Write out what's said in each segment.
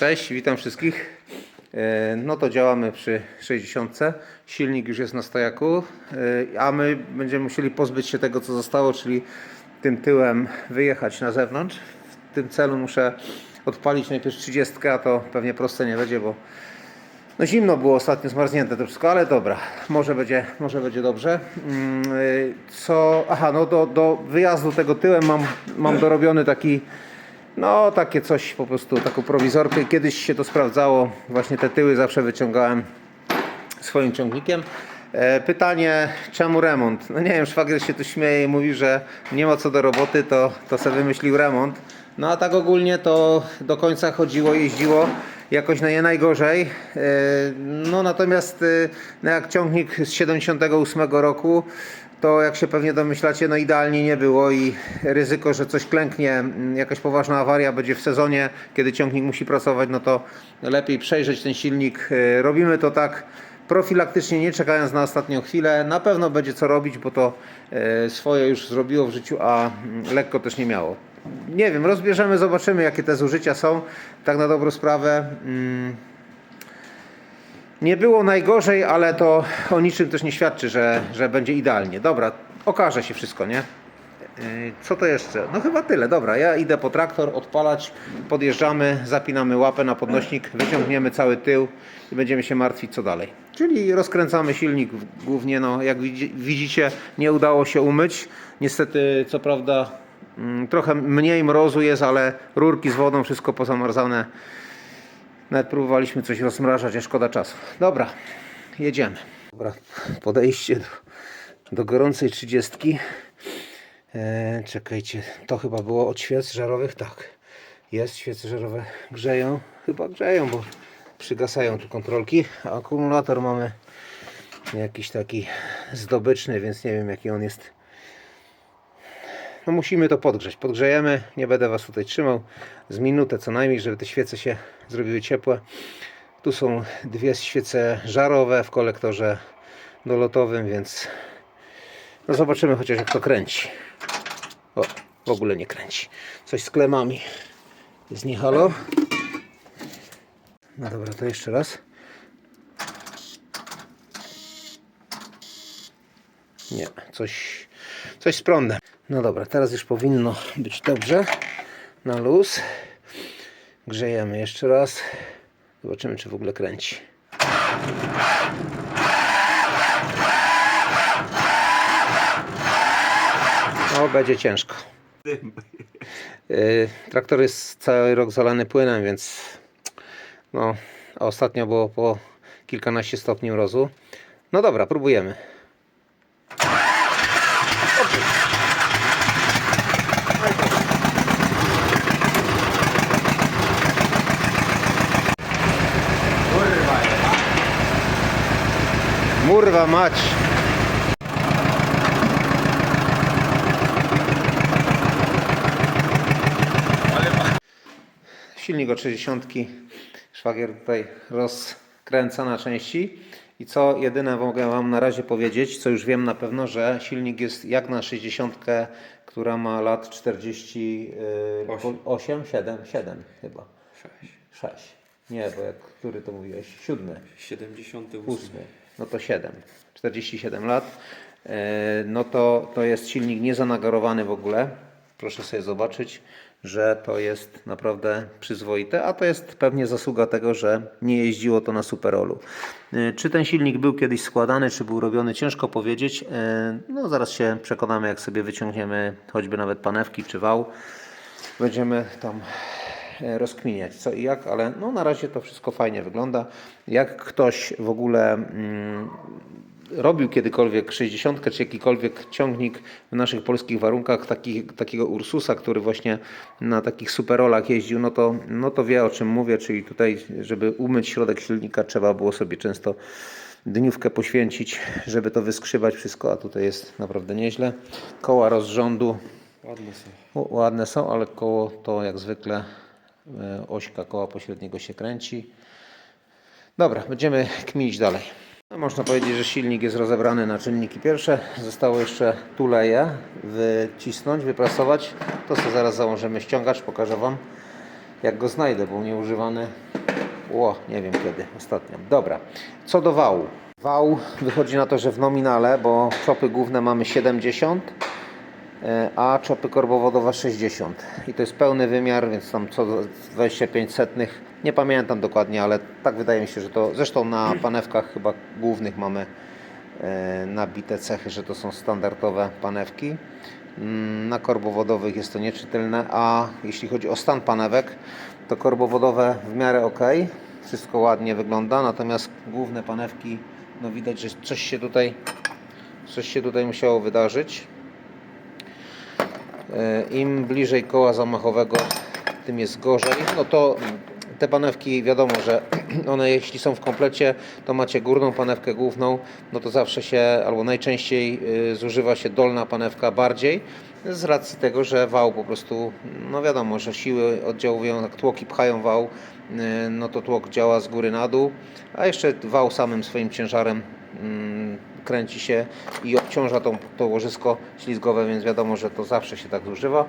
Cześć, witam wszystkich. E, No to działamy przy 60. Silnik już jest na stojaku, e, a my będziemy musieli pozbyć się tego, co zostało, czyli tym tyłem wyjechać na zewnątrz. W tym celu muszę odpalić najpierw 30, a to pewnie proste nie będzie, bo no zimno było ostatnio, zmarznięte to wszystko, ale dobra, może będzie, może będzie dobrze. Mm, y, Co, aha, no do, do wyjazdu tego tyłem mam, mam dorobiony taki, no takie coś po prostu, taką prowizorkę. Kiedyś się to sprawdzało, właśnie te tyły zawsze wyciągałem swoim ciągnikiem. E, Pytanie, czemu remont? No nie wiem, szwagier się tu śmieje i mówi, że nie ma co do roboty, to, to sobie wymyślił remont. No a tak ogólnie to do końca chodziło, jeździło jakoś na nie najgorzej. E, No natomiast e, no jak ciągnik z 78 roku, to jak się pewnie domyślacie, no idealnie nie było i ryzyko, że coś klęknie, m, jakaś poważna awaria będzie w sezonie, kiedy ciągnik musi pracować, no to lepiej przejrzeć ten silnik. E, Robimy to tak profilaktycznie, nie czekając na ostatnią chwilę. Na pewno będzie co robić, bo to e, swoje już zrobiło w życiu, a mm, lekko też nie miało. Nie wiem, rozbierzemy, zobaczymy jakie te zużycia są. Tak na dobrą sprawę. Nie było najgorzej, ale to o niczym też nie świadczy, że, że będzie idealnie. Dobra, okaże się wszystko, nie? Yy, Co to jeszcze? No chyba tyle. Dobra, ja idę po traktor odpalać, podjeżdżamy, zapinamy łapę na podnośnik, wyciągniemy cały tył i będziemy się martwić co dalej. Czyli rozkręcamy silnik głównie, no jak widzi- widzicie nie udało się umyć. Niestety co prawda mm, trochę mniej mrozu jest, ale rurki z wodą, wszystko pozamarzane. Nawet próbowaliśmy coś rozmrażać, a szkoda czasu. Dobra, jedziemy. Dobra, podejście do, do gorącej trzydziestki. E, czekajcie, to chyba było od świec żarowych? Tak, jest, świece żarowe grzeją. Chyba grzeją, bo przygasają tu kontrolki. Akumulator mamy jakiś taki zdobyczny, więc nie wiem jaki on jest. No musimy to podgrzeć. Podgrzejemy, nie będę Was tutaj trzymał. Z minutę co najmniej, żeby te świece się zrobiły ciepłe. Tu są dwie świece żarowe w kolektorze dolotowym, więc no zobaczymy chociaż jak to kręci. O, w ogóle nie kręci. Coś z klemami. Jest nie. No dobra, to jeszcze raz. Nie, coś, coś z prądem. No dobra, teraz już powinno być dobrze. Na luz. Grzejemy jeszcze raz. Zobaczymy, czy w ogóle kręci. No, będzie ciężko. Yy, Traktor jest cały rok zalany płynem, więc no, ostatnio było po kilkanaście stopni mrozu. No dobra, próbujemy. Murwa mać! Silnik od 60. Szwagier tutaj rozkręca na części. I co jedyne mogę Wam na razie powiedzieć, co już wiem na pewno, że silnik jest jak na 60, która ma lat 48, 7, 7 chyba. 6. 6. Nie, bo jak, który to mówiłeś? Siódmy. 78. Ósmy. No to 7. 47 lat. E, No to, to jest silnik niezanagarowany w ogóle. Proszę sobie zobaczyć, że to jest naprawdę przyzwoite, a to jest pewnie zasługa tego, że nie jeździło to na Superolu. E, Czy ten silnik był kiedyś składany, czy był robiony, ciężko powiedzieć. E, No zaraz się przekonamy, jak sobie wyciągniemy choćby nawet panewki czy wał. Będziemy tam rozkminiać co i jak, ale no na razie to wszystko fajnie wygląda. Jak ktoś w ogóle mm, robił kiedykolwiek 60 czy jakikolwiek ciągnik w naszych polskich warunkach, taki, takiego Ursusa, który właśnie na takich superolach jeździł, no to, no to wie o czym mówię, czyli tutaj, żeby umyć środek silnika, trzeba było sobie często dniówkę poświęcić, żeby to wyskrzybać wszystko, a tutaj jest naprawdę nieźle. Koła rozrządu Ładne są. Ładne są, ale koło to jak zwykle e, ośka koła pośredniego się kręci. Dobra, będziemy kminić dalej. No, można powiedzieć, że silnik jest rozebrany na czynniki pierwsze. Zostało jeszcze tuleje wycisnąć, wyprasować. To co zaraz założymy ściągacz, pokażę Wam jak go znajdę, był nieużywany Ło, nie wiem kiedy ostatnio. Dobra, co do wału. Wał wychodzi na to, że w nominale, bo czopy główne mamy 70, e, a czopy korbowodowe 60. I to jest pełny wymiar, więc tam co do 25 setnych. Nie pamiętam dokładnie, ale tak wydaje mi się, że to. Zresztą na panewkach chyba głównych mamy e, nabite cechy, że to są standardowe panewki. Mm, Na korbowodowych jest to nieczytelne, a jeśli chodzi o stan panewek, to korbowodowe w miarę ok, wszystko ładnie wygląda, natomiast główne panewki, no widać, że coś się tutaj, coś się tutaj musiało wydarzyć. E, Im bliżej koła zamachowego, tym jest gorzej. No to te panewki wiadomo, że one jeśli są w komplecie, to macie górną panewkę główną, no to zawsze się, albo najczęściej y, zużywa się dolna panewka bardziej, z racji tego, że wał po prostu, no wiadomo, że siły oddziałują, jak tłoki pchają wał, y, no to tłok działa z góry na dół, a jeszcze wał samym swoim ciężarem kręci się i obciąża tą, to łożysko ślizgowe, więc wiadomo, że to zawsze się tak zużywa.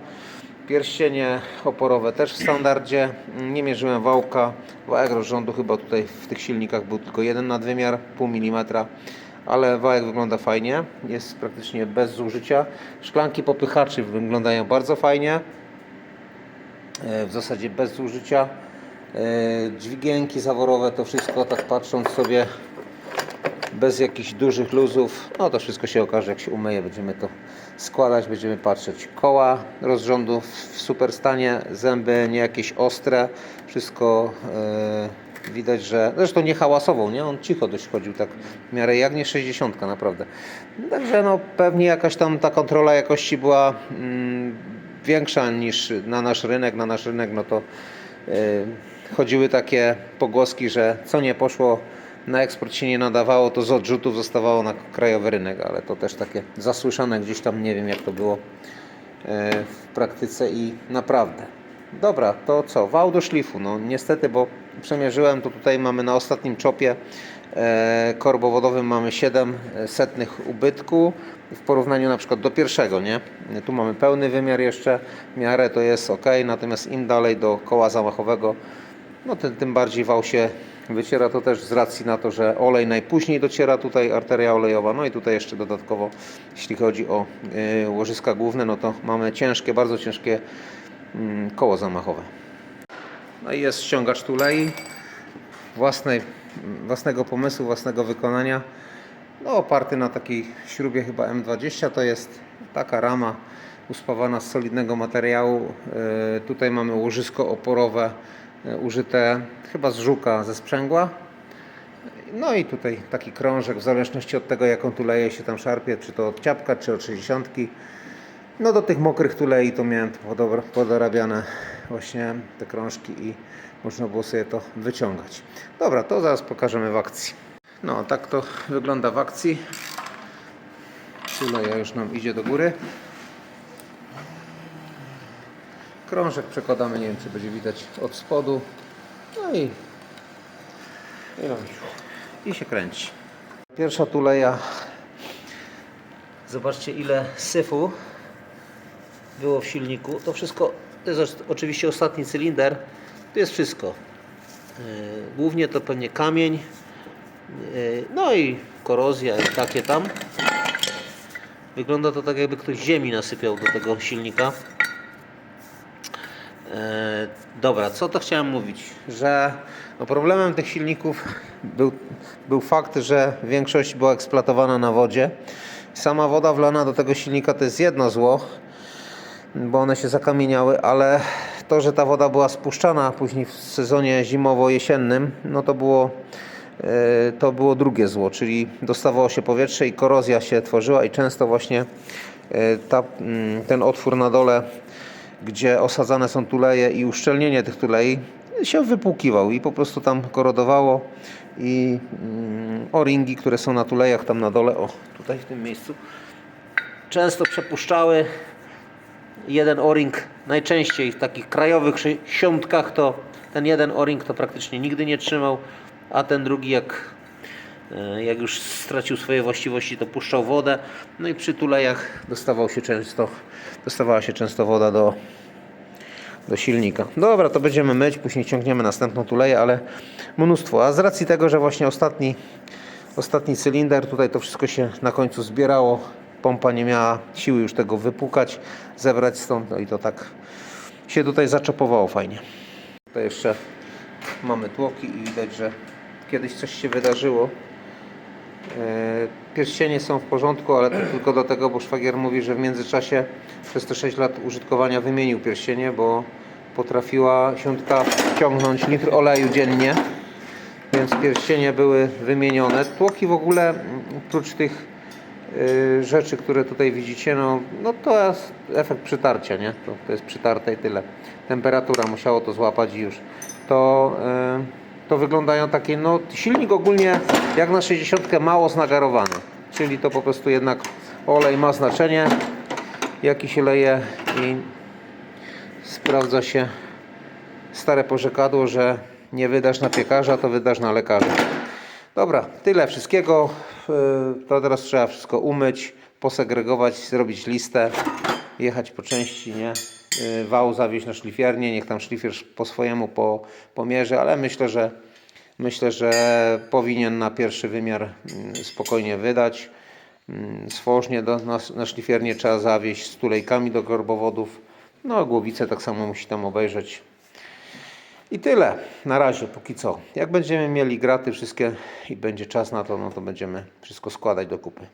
Pierścienie oporowe też w standardzie. Nie mierzyłem wałka. Wałek rozrządu chyba tutaj w tych silnikach był tylko jeden nadwymiar, pół milimetra. Ale wałek wygląda fajnie, jest praktycznie bez zużycia. Szklanki popychaczy wyglądają bardzo fajnie, e, w zasadzie bez zużycia. E, Dźwigienki zaworowe to wszystko tak patrząc sobie bez jakichś dużych luzów. No to wszystko się okaże, jak się umyje. Będziemy to składać, będziemy patrzeć. Koła rozrządu w super stanie, zęby nie jakieś ostre. Wszystko e, widać, że zresztą nie hałasową, nie? On cicho dość chodził, tak w miarę jak nie 60 naprawdę. Także no pewnie jakaś tam ta kontrola jakości była mm, większa niż na nasz rynek. Na nasz rynek no to e, chodziły takie pogłoski, że co nie poszło na eksport się nie nadawało, to z odrzutów zostawało na krajowy rynek, ale to też takie zasłyszane gdzieś tam, nie wiem jak to było e, w praktyce i naprawdę. Dobra, to co? Wał do szlifu. No niestety, bo przemierzyłem, to tutaj mamy na ostatnim czopie e, korbowodowym mamy 7 setnych ubytku w porównaniu na przykład do pierwszego, nie? Tu mamy pełny wymiar jeszcze, miarę to jest ok, natomiast im dalej do koła zamachowego, no tym, tym bardziej wał się wyciera to też z racji na to, że olej najpóźniej dociera tutaj, arteria olejowa, no i tutaj jeszcze dodatkowo, jeśli chodzi o y, łożyska główne, no to mamy ciężkie, bardzo ciężkie mm, koło zamachowe. No i jest ściągacz tulei własnej, własnego pomysłu, własnego wykonania. No, oparty na takiej śrubie chyba M20 to jest taka rama uspawana z solidnego materiału. E, Tutaj mamy łożysko oporowe użyte chyba z żuka ze sprzęgła. No i tutaj taki krążek w zależności od tego jaką tuleję się tam szarpie, czy to od ciapka, czy od 60. No do tych mokrych tulei to miałem podorabiane właśnie te krążki i można było sobie to wyciągać. Dobra, to zaraz pokażemy w akcji. No, tak to wygląda w akcji. Tuleja już nam idzie do góry. Krążek przekładamy, nie wiem czy będzie widać od spodu. No i, i, no, i się kręci. Pierwsza tuleja. Zobaczcie ile syfu było w silniku. To wszystko, to jest oczywiście ostatni cylinder. Tu jest wszystko. Yy, Głównie to pewnie kamień, yy, no i korozja i takie tam. Wygląda to tak jakby ktoś ziemi nasypiał do tego silnika. E, dobra, co to chciałem mówić? Że no problemem tych silników był, był fakt, że większość była eksploatowana na wodzie. Sama woda wlana do tego silnika to jest jedno zło, bo one się zakamieniały, ale to, że ta woda była spuszczana później w sezonie zimowo-jesiennym, no to było, e, to było drugie zło, czyli dostawało się powietrze i korozja się tworzyła i często właśnie e, ta, mm, ten otwór na dole gdzie osadzane są tuleje i uszczelnienie tych tulei się wypłukiwał i po prostu tam korodowało i mm, o-ringi, które są na tulejach tam na dole, o tutaj w tym miejscu, często przepuszczały jeden o-ring, najczęściej w takich krajowych siątkach to ten jeden o-ring to praktycznie nigdy nie trzymał, a ten drugi jak jak już stracił swoje właściwości, to puszczał wodę. No i przy tulejach dostawał się często, dostawała się często woda do, do silnika. Dobra, to będziemy myć, później ciągniemy następną tuleję, ale mnóstwo. A z racji tego, że właśnie ostatni, ostatni cylinder, tutaj to wszystko się na końcu zbierało, pompa nie miała siły już tego wypukać, zebrać stąd, no i to tak się tutaj zaczepowało fajnie. Tutaj jeszcze mamy tłoki i widać, że kiedyś coś się wydarzyło. E, Pierścienie są w porządku, ale to tylko do tego, bo szwagier mówi, że w międzyczasie przez te 6 lat użytkowania wymienił pierścienie, bo potrafiła siątka ciągnąć litr oleju dziennie, więc pierścienie były wymienione. Tłoki w ogóle, oprócz tych y, rzeczy, które tutaj widzicie, no, no to jest efekt przytarcia, nie? To, to jest przytarte i tyle. Temperatura musiało to złapać i już. To, y, to wyglądają takie, no silnik ogólnie jak na 60 mało znagarowany, czyli to po prostu jednak olej ma znaczenie, jaki się leje i sprawdza się stare porzekadło, że nie wydasz na piekarza, to wydasz na lekarza. Dobra, tyle wszystkiego. Yy, To teraz trzeba wszystko umyć, posegregować, zrobić listę, jechać po części, nie? Yy, Wał zawieźć na szlifiernię, niech tam szlifierz po swojemu po, ale myślę, że myślę, że powinien na pierwszy wymiar mm, spokojnie wydać. Mm, Swożnie na, na szlifiernię trzeba zawieźć z tulejkami do gorbowodów. No a głowicę tak samo musi tam obejrzeć. I tyle na razie, póki co. Jak będziemy mieli graty wszystkie i będzie czas na to, no to będziemy wszystko składać do kupy.